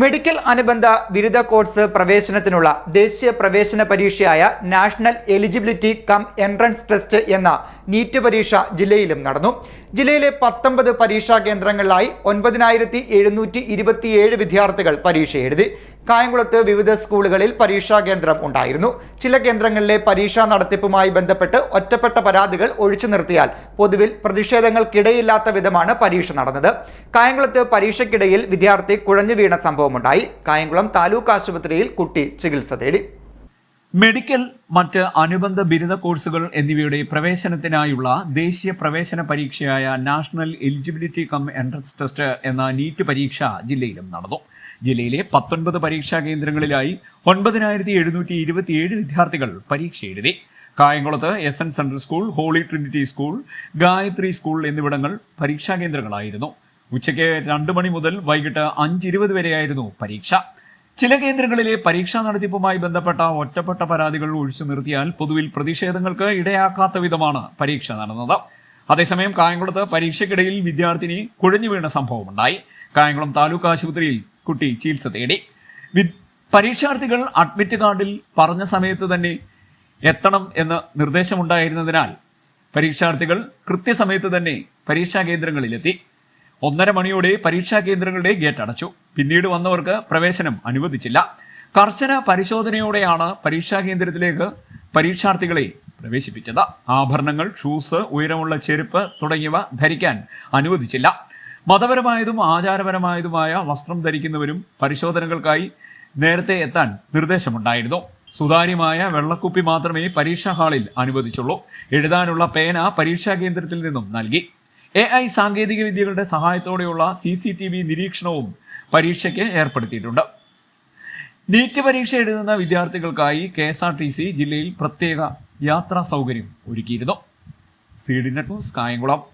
Medical അനുബന്ധ ബിരുദ course പ്രവേശനത്തിനുള്ള ദേശീയ പ്രവേശന പരീക്ഷയായ national eligibility cum entrance test എന്ന നീറ്റ് പരീക്ഷ ജില്ലയിലും നടന്നു. ജില്ലയിലെ പത്തൊമ്പത് പരീക്ഷാ കേന്ദ്രങ്ങളിലായി ഒൻപതിനായിരത്തി എഴുന്നൂറ്റി ഇരുപത്തിയേഴ് വിദ്യാർത്ഥികൾ പരീക്ഷ എഴുതി കായംകുളത്ത് വിവിധ സ്കൂളുകളിൽ പരീക്ഷാ കേന്ദ്രം ഉണ്ടായിരുന്നു. ചില കേന്ദ്രങ്ങളിലെ പരീക്ഷാ നടത്തിപ്പുമായി ബന്ധപ്പെട്ട് ഒറ്റപ്പെട്ട പരാതികൾ ഒഴിച്ചു നിർത്തിയാൽ പൊതുവിൽ പ്രതിഷേധങ്ങൾക്കിടയില്ലാത്ത വിധമാണ് പരീക്ഷ നടന്നത്. കായംകുളത്ത് പരീക്ഷയ്ക്കിടയിൽ വിദ്യാർത്ഥി കുഴഞ്ഞു വീണ സംഭവമുണ്ടായി. കായംകുളം താലൂക്ക് ആശുപത്രിയിൽ കുട്ടി ചികിത്സ തേടി. മെഡിക്കൽ മറ്റ് അനുബന്ധ ബിരുദ കോഴ്സുകൾ എന്നിവയുടെ പ്രവേശനത്തിനായുള്ള ദേശീയ പ്രവേശന പരീക്ഷയായ national eligibility cum entrance test എന്ന നീറ്റ് പരീക്ഷ ജില്ലയിലും നടന്നു. ജില്ലയിലെ പത്തൊൻപത് പരീക്ഷാ കേന്ദ്രങ്ങളിലായി ഒൻപതിനായിരത്തി എഴുന്നൂറ്റി ഇരുപത്തിയേഴ് വിദ്യാർത്ഥികൾ പരീക്ഷ എഴുതി. കായംകുളത്ത് S N central school holy trinity school Gayathri school എന്നിവിടങ്ങൾ പരീക്ഷാ കേന്ദ്രങ്ങളായിരുന്നു. ഉച്ചയ്ക്ക് രണ്ട് മണി മുതൽ വൈകിട്ട് അഞ്ചിരുപത് വരെയായിരുന്നു പരീക്ഷ. ചില കേന്ദ്രങ്ങളിലെ പരീക്ഷാ നടത്തിപ്പുമായി ബന്ധപ്പെട്ട ഒറ്റപ്പെട്ട പരാതികൾ ഒഴിച്ചു നിർത്തിയാൽ പൊതുവിൽ പ്രതിഷേധങ്ങൾക്ക് ഇടയാക്കാത്ത വിധമാണ് പരീക്ഷ നടന്നത്. അതേസമയം കായംകുളത്ത് പരീക്ഷയ്ക്കിടയിൽ വിദ്യാർത്ഥിനി കുഴഞ്ഞു വീണ സംഭവമുണ്ടായി. കായംകുളം താലൂക്ക് ആശുപത്രിയിൽ കുട്ടി ചികിത്സ തേടി. പരീക്ഷാർത്ഥികൾ അഡ്മിറ്റ് കാർഡിൽ പറഞ്ഞ സമയത്ത് തന്നെ എത്തണം എന്ന് നിർദ്ദേശമുണ്ടായിരുന്നതിനാൽ പരീക്ഷാർത്ഥികൾ കൃത്യസമയത്ത് തന്നെ പരീക്ഷാ കേന്ദ്രങ്ങളിലെത്തി. ഒന്നര മണിയോടെ പരീക്ഷാ കേന്ദ്രങ്ങളുടെ ഗേറ്റ് അടച്ചു. പിന്നീട് വന്നവർക്ക് പ്രവേശനം അനുവദിച്ചില്ല. കർശന പരിശോധനയോടെയാണ് പരീക്ഷാ കേന്ദ്രത്തിലേക്ക് പരീക്ഷാർത്ഥികളെ പ്രവേശിപ്പിച്ചത്. ആഭരണങ്ങൾ ഷൂസ് ഉയരമുള്ള ചെരുപ്പ് തുടങ്ങിയവ ധരിക്കാൻ അനുവദിച്ചില്ല. മതപരമായതും ആചാരപരമായതുമായ വസ്ത്രം ധരിക്കുന്നവരും പരിശോധനകൾക്കായി നേരത്തെ എത്താൻ നിർദ്ദേശമുണ്ടായിരുന്നു. സുതാര്യമായ വെള്ളക്കുപ്പി മാത്രമേ പരീക്ഷാ ഹാളിൽ അനുവദിച്ചുള്ളൂ. എഴുതാനുള്ള പേന പരീക്ഷാ കേന്ദ്രത്തിൽ നിന്നും നൽകി. എ ഐ സാങ്കേതിക വിദ്യകളുടെ സഹായത്തോടെയുള്ള സി സി ടി വി നിരീക്ഷണവും പരീക്ഷയ്ക്ക് ഏർപ്പെടുത്തിയിട്ടുണ്ട്. നീറ്റ് പരീക്ഷ എഴുതുന്ന വിദ്യാർത്ഥികൾക്കായി K S R T C ജില്ലയിൽ പ്രത്യേക യാത്രാ സൗകര്യം ഒരുക്കിയിരുന്നു. സി കായംകുളം.